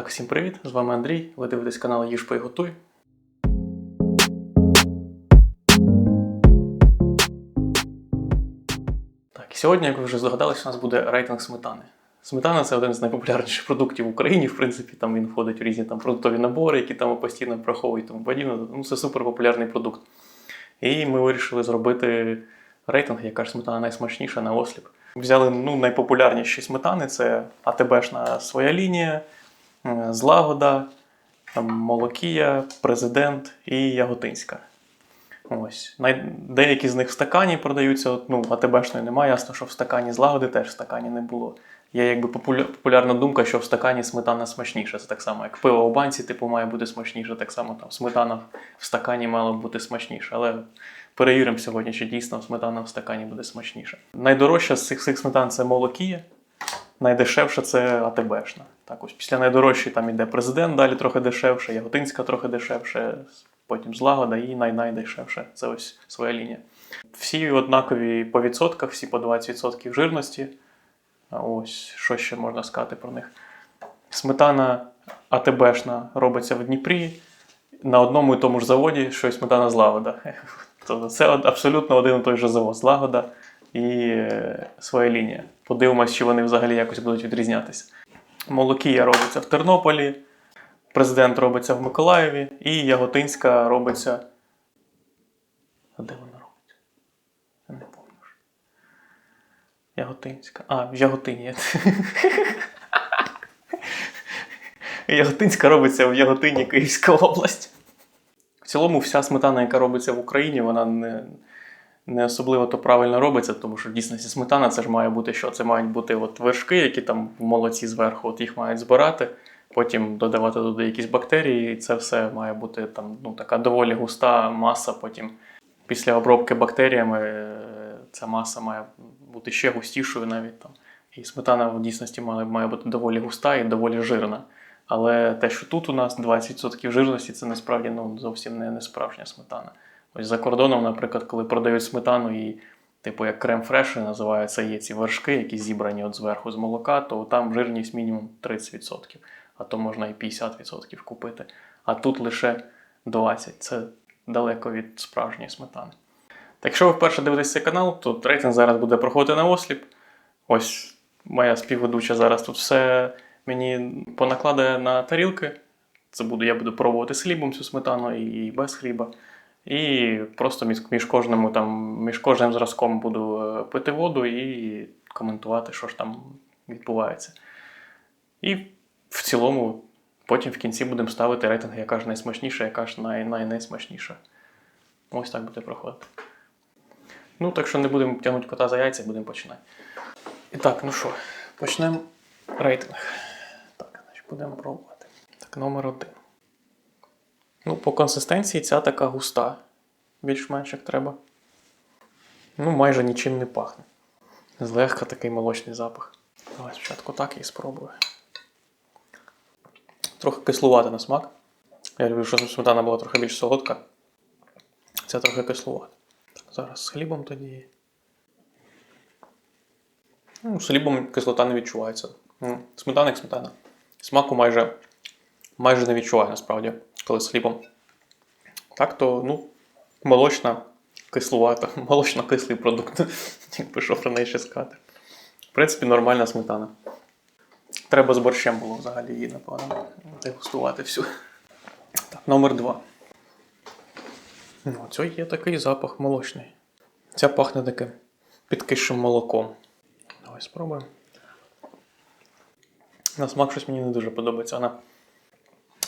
Так, всім привіт! З вами Андрій. Ви дивитесь канал Їж Готуй. Так, і сьогодні, як ви вже здогадалися, у нас буде рейтинг сметани. Сметана це один з найпопулярніших продуктів в Україні. В принципі, там він входить в різні там продуктові набори, які там постійно проховують тому подібне. Ну, це супер популярний продукт. І ми вирішили зробити рейтинг, яка ж сметана найсмачніша на осліп. Взяли ну, найпопулярніші сметани: це АТБшна своя лінія, Злагода, Молокія, Президент і Яготинська. Ось. Деякі з них в стакані продаються. Ну, АТБшної немає, ясно, що в стакані злагоди теж в стакані не було. Є якби популярна думка, що в стакані сметана смачніша. Це так само, як пиво у банці, типу, має бути смачніше, так само там сметана в стакані мала бути смачніша. Але перевіримо сьогодні, чи дійсно сметана в стакані буде смачніша. Найдорожча з цих сметан це молокія, найдешевша це АТБшна. Так, ось після найдорожчої там іде президент, далі трохи дешевше, Яготинська трохи дешевше, потім злагода і най-найдешевше. Це ось своя лінія. Всі однакові по відсотках, всі по 20% жирності. Ось що ще можна сказати про них. Сметана АТБшна робиться в Дніпрі на одному і тому ж заводі, що й сметана злагода. Тобто це абсолютно один і той же завод злагода і е, своя лінія. Подивимось, чи вони взагалі якось будуть відрізнятися. Молокія робиться в Тернополі, президент робиться в Миколаєві, і Яготинська робиться. А де вона робиться? Я не пам'ятаю. Яготинська. А, в Яготині. Яготинська робиться в Яготині Київська область. В цілому, вся сметана, яка робиться в Україні, вона не, не особливо то правильно робиться, тому що в дійсності сметана це ж має бути що? Це мають бути от вершки, які там в молоці зверху, от їх мають збирати, потім додавати туди якісь бактерії, і це все має бути там ну, така доволі густа маса. Потім після обробки бактеріями е, ця маса має бути ще густішою навіть там. І сметана в дійсності має, має бути доволі густа і доволі жирна. Але те, що тут у нас 20% жирності, це насправді ну, зовсім не, не справжня сметана. Ось за кордоном, наприклад, коли продають сметану і, типу, як крем фреш називаються, є ці вершки, які зібрані от зверху з молока, то там жирність мінімум 30%, а то можна і 50% купити. А тут лише 20%. Це далеко від справжньої сметани. Так якщо ви вперше дивитесь цей канал, то рейтинг зараз буде проходити на осліп. Ось моя співведуча зараз тут все мені понакладає на тарілки. Це буду, я буду пробувати з хлібом цю сметану і без хліба. І просто між, між, кожним, там, між кожним зразком буду е, пити воду і коментувати, що ж там відбувається. І в цілому, потім в кінці будемо ставити рейтинг, яка ж найсмачніша, яка ж най, най, найсмачніша. Ось так буде проходити. Ну, так що не будемо тягнути кота за яйця, будемо починати. І так, ну що, почнемо рейтинг. Так, значить, будемо пробувати. Так, номер один. Ну, по консистенції ця така густа. Більш-менш як треба. Ну, майже нічим не пахне. Злегка такий молочний запах. Давай спочатку так і спробую. Трохи кислувата на смак. Я люблю, щоб сметана була трохи більш солодка. Це трохи кислувата. Так, зараз з хлібом тоді. Ну, з хлібом кислота не відчувається. М, Сметана як сметана. Смаку майже, майже не відчуваю насправді, з хлібом. Так то, ну, молочна, кислувата, молочно-кислий продукт, як пішов раніше сказати. В принципі, нормальна сметана. Треба з борщем було взагалі її, напевно, дегустувати всю. Так, номер два. Ну, це є такий запах молочний. Ця пахне таким підкисшим молоком. Давай спробуємо. На смак щось мені не дуже подобається. Вона...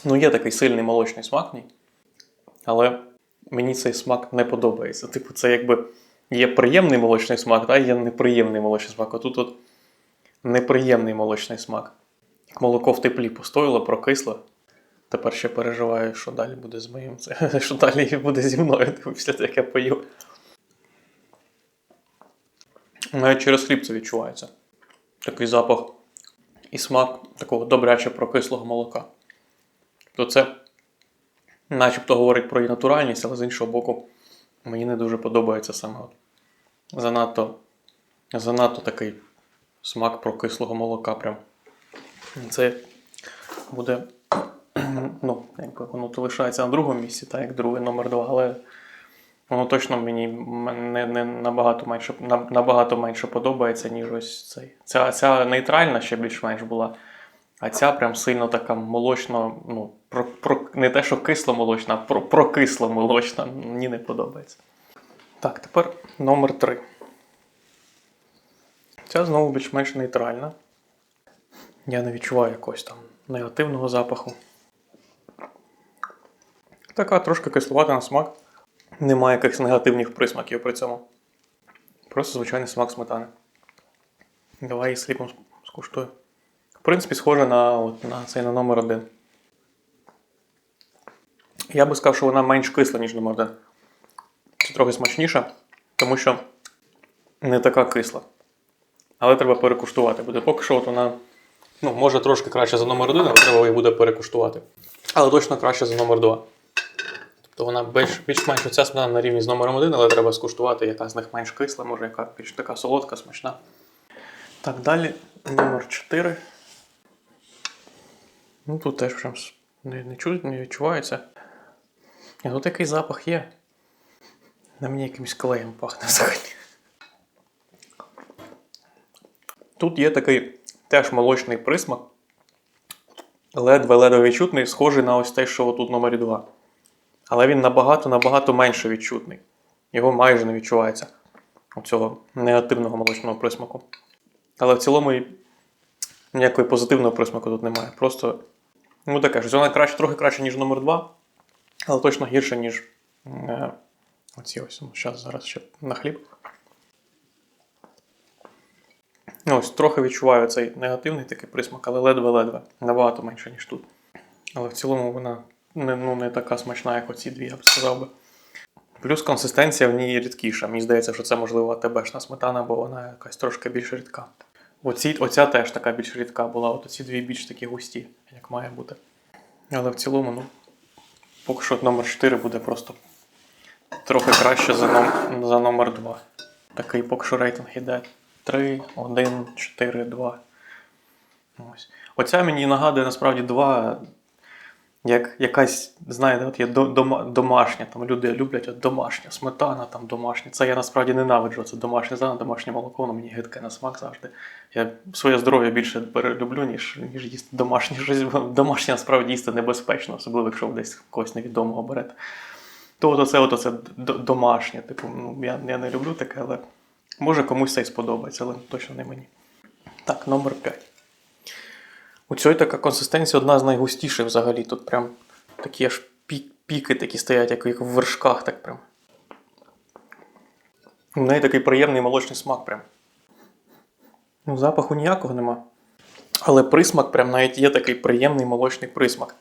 Ну, є такий сильний молочний смак в ній, але мені цей смак не подобається. Типу, це якби є приємний молочний смак, та є неприємний молочний смак. А тут от неприємний молочний смак. Молоко в теплі постояло, прокисло. Тепер ще переживаю, що далі буде з моїм. Що далі буде зі мною типу, після того, як я пою. Навіть через хліб це відчувається. Такий запах і смак такого добряче прокислого молока. То це начебто говорить про її натуральність, але з іншого боку, мені не дуже подобається саме от занадто, занадто такий смак прокислого молока. Прям. Це буде. Ну, якби воно то лишається на другому місці, так як другий номер два, але воно точно мені не, не набагато менше набагато менше подобається, ніж ось цей. Ця, ця нейтральна ще більш-менш була. А ця прям сильно така молочно, ну, про, про, не те, що кисло-молочна, а про, прокисло-молочна. Мені не подобається. Так, тепер номер 3. Ця знову більш-менш нейтральна. Я не відчуваю якогось там негативного запаху. Така трошки кисловата на смак. Немає якихось негативних присмаків при цьому. Просто звичайний смак сметани. Давай її сліпом скуштую. В принципі, схоже на, от, на цей на номер один. Я би сказав, що вона менш кисла, ніж номер один. Це трохи смачніша, тому що не така кисла. Але треба перекуштувати буде. Поки що от вона ну, може трошки краще за номер один, але треба її буде перекуштувати. Але точно краще за номер два. Тобто вона більш, більш-менш оця сметана на рівні з номером один, але треба скуштувати, яка з них менш кисла, може яка більш така солодка, смачна. Так, далі номер 4. Ну тут теж прям не, не, чу, не відчувається. Ні, тут який запах є. На мені якимось клеєм пахне взагалі. Тут є такий теж молочний присмак. Ледве-ледве відчутний, схожий на ось те, що тут номері 2. Але він набагато-набагато менше відчутний. Його майже не відчувається. Оцього негативного молочного присмаку. Але в цілому і ніякої позитивного присмаку тут немає. Просто ну таке, що вона краще, трохи краще, ніж номер 2, але точно гірше, ніж е, оці ось. Ну, зараз, зараз ще на хліб. Ну, ось трохи відчуваю цей негативний такий присмак, але ледве-ледве. Набагато менше, ніж тут. Але в цілому вона не, ну, не така смачна, як оці дві, я б сказав би. Плюс консистенція в ній рідкіша. Мені здається, що це можливо АТБшна сметана, бо вона якась трошки більш рідка. Оці, оця теж така більш рідка була, от оці дві більш такі густі, як має бути. Але в цілому, ну, поки що номер 4 буде просто трохи краще за, ном, за номер 2. Такий поки що рейтинг іде 3, 1, 4, 2. Ось. Оця мені нагадує насправді 2 як якась, знаєте, от є домашня, там люди люблять от домашня, сметана там домашня. Це я насправді ненавиджу. Це домашня сметана, домашнє молоко, воно мені гидке на смак завжди. Я своє здоров'я більше перелюблю, ніж, ніж їсти домашнє щось. Домашнє насправді їсти небезпечно, особливо якщо ви десь когось невідомого берете. То от оце, от оце домашнє. Типу, ну, я, я не люблю таке, але може комусь це і сподобається, але точно не мені. Так, номер 5. У цієї така консистенція одна з найгустіших взагалі. Тут прям такі аж піки такі стоять, як в вершках, так прям. У неї такий приємний молочний смак прям. Ну, запаху ніякого нема. Але присмак прям навіть є такий приємний молочний присмак.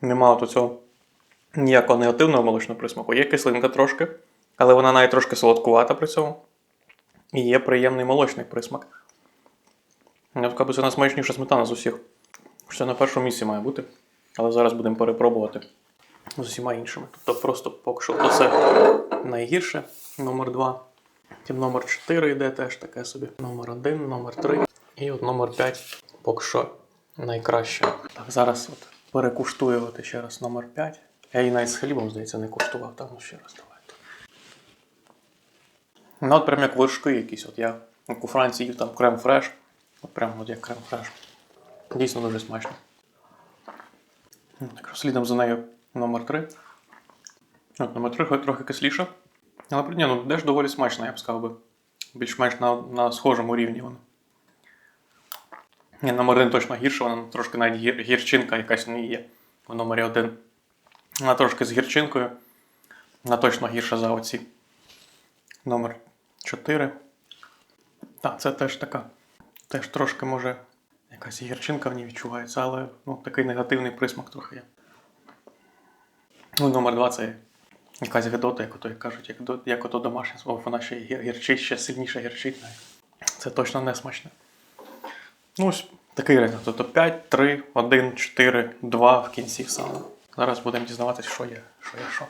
Нема от цього ніякого негативного молочного присмаку. Є кислинка трошки, але вона навіть трошки солодкувата при цьому. І є приємний молочний присмак. Я б сказав, це найсмачніша сметана з усіх. Це на першому місці має бути. Але зараз будемо перепробувати з усіма іншими. Тобто просто поки що оце найгірше, номер 2. Потім номер 4 йде теж таке собі. Номер 1, номер 3 і от номер 5 поки що найкраще. Так, зараз от перекуштую от ще раз номер 5. Я її навіть з хлібом, здається, не куштував. Так, ну ще раз давайте. Ну, от прям як вершки якісь. От я як у Франції їв там крем-фреш. От прям от як крем-фреш. Дійсно дуже смачно. Так слідом за нею номер 3. От, номер 3 трохи кисліша. Але ні, ну теж доволі смачно, я б сказав би. Більш-менш на, на схожому рівні вона. Ні, номер 1 точно гірша, вона трошки навіть гір, гірчинка якась в ній є у номері 1. Вона трошки з гірчинкою. Вона точно гірша за оці. Номер 4. Так, це теж така. Теж трошки може якась гірчинка в ній відчувається, але ну, такий негативний присмак трохи є. Ну, номер 2 це якась гидота, як ото як кажуть, як ото домашня. О, вона ще гірчить, ще сильніше гірчить. Це точно не смачне. Ну, ось такий рейтинг. Тобто 5, 3, 1, 4, 2 в кінці саме. Зараз будемо дізнаватися, що є, що є що.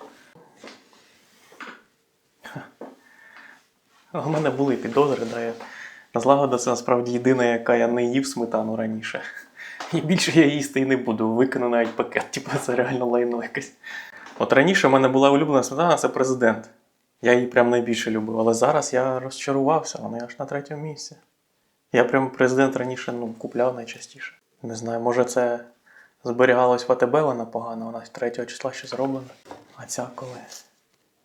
У мене були підозри, да, я... Злагода це насправді єдина, яка я не їв сметану раніше. І більше я їсти і не буду. Викину навіть пакет, типу це реально лайно якесь. От раніше в мене була улюблена сметана, це президент. Я її прям найбільше любив. Але зараз я розчарувався, вона аж на третьому місці. Я прям президент раніше ну, купляв найчастіше. Не знаю, може це зберігалось в АТБ, вона погана, вона 3 числа ще зроблена. А ця коли?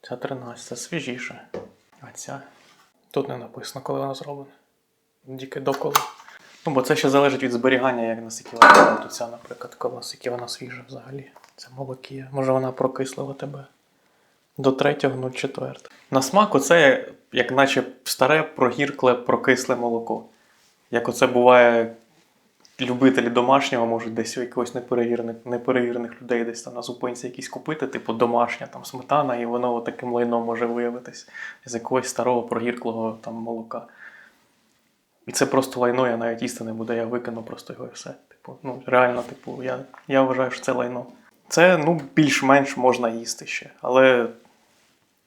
Ця 13, свіжіше. А ця. Тут не написано, коли вона зроблена. Тільки доколи. Ну, бо це ще залежить від зберігання, як наскільки вона тут ця, наприклад, наскільки вона свіжа взагалі. Це молокія. Може вона прокисла в тебе. До 3.04. На смак оце як наче старе прогіркле прокисле молоко. Як оце буває, любителі домашнього можуть десь у якогось неперевірених, неперевірених людей десь там на зупинці якісь купити, типу домашня там сметана, і воно таким лайном може виявитись з якогось старого прогірклого там молока. І це просто лайно, я навіть їсти не буду, я викину просто його і все. Типу, ну, реально, типу, я, я вважаю, що це лайно. Це ну, більш-менш можна їсти ще, але,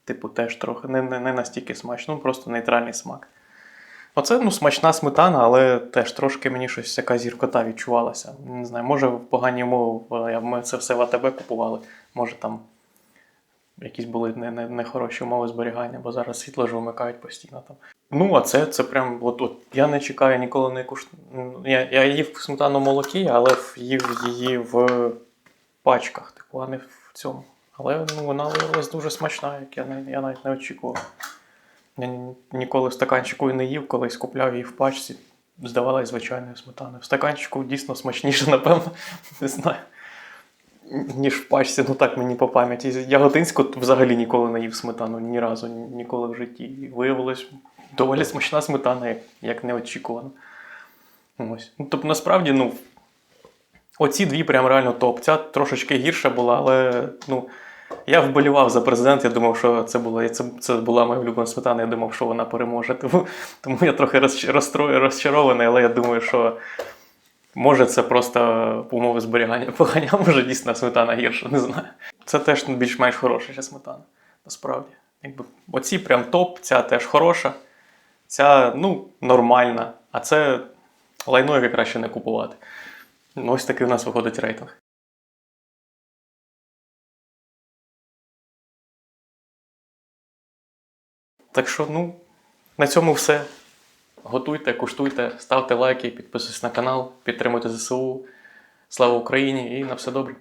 типу, теж трохи не, не, не настільки смачно, ну, просто нейтральний смак. Оце ну, смачна сметана, але теж трошки мені щось яка зіркота відчувалася. Не знаю, може в погані умови, ми це все в АТБ купували, може там якісь були не, не, нехороші умови зберігання, бо зараз світло ж вимикають постійно там. Ну, а це, це прям, от, от я не чекаю ніколи не куш... Я, я їв сметану молокі, але їв її в пачках, типу, а не в цьому. Але ну, вона виявилась дуже смачна, як я, я навіть не очікував. Я ніколи в стаканчику і не їв, колись купляв її в пачці, здавалась звичайною сметаною. В стаканчику дійсно смачніше, напевно, не знаю. Ніж в пачці, ну так мені по пам'яті. Яготинську взагалі ніколи не їв сметану, ні разу, ніколи в житті. І виявилось доволі смачна сметана, як, як неочікувано. Ось. Ну, тобто, насправді, ну, оці дві прям реально топ. Ця трошечки гірша була, але ну, я вболівав за президент, я думав, що це була, це, це була моя улюблена сметана, я думав, що вона переможе. Тому, тому я трохи розчарований, але я думаю, що може це просто умови зберігання погані, може дійсно сметана гірша, не знаю. Це теж більш-менш хороша ще сметана, насправді. Якби, оці прям топ, ця теж хороша, ця ну, нормальна, а це лайно, яке краще не купувати. Ну, Ось такий у нас виходить рейтинг. Так що, ну, на цьому все. Готуйте, куштуйте, ставте лайки, підписуйтесь на канал, підтримуйте ЗСУ. Слава Україні і на все добре.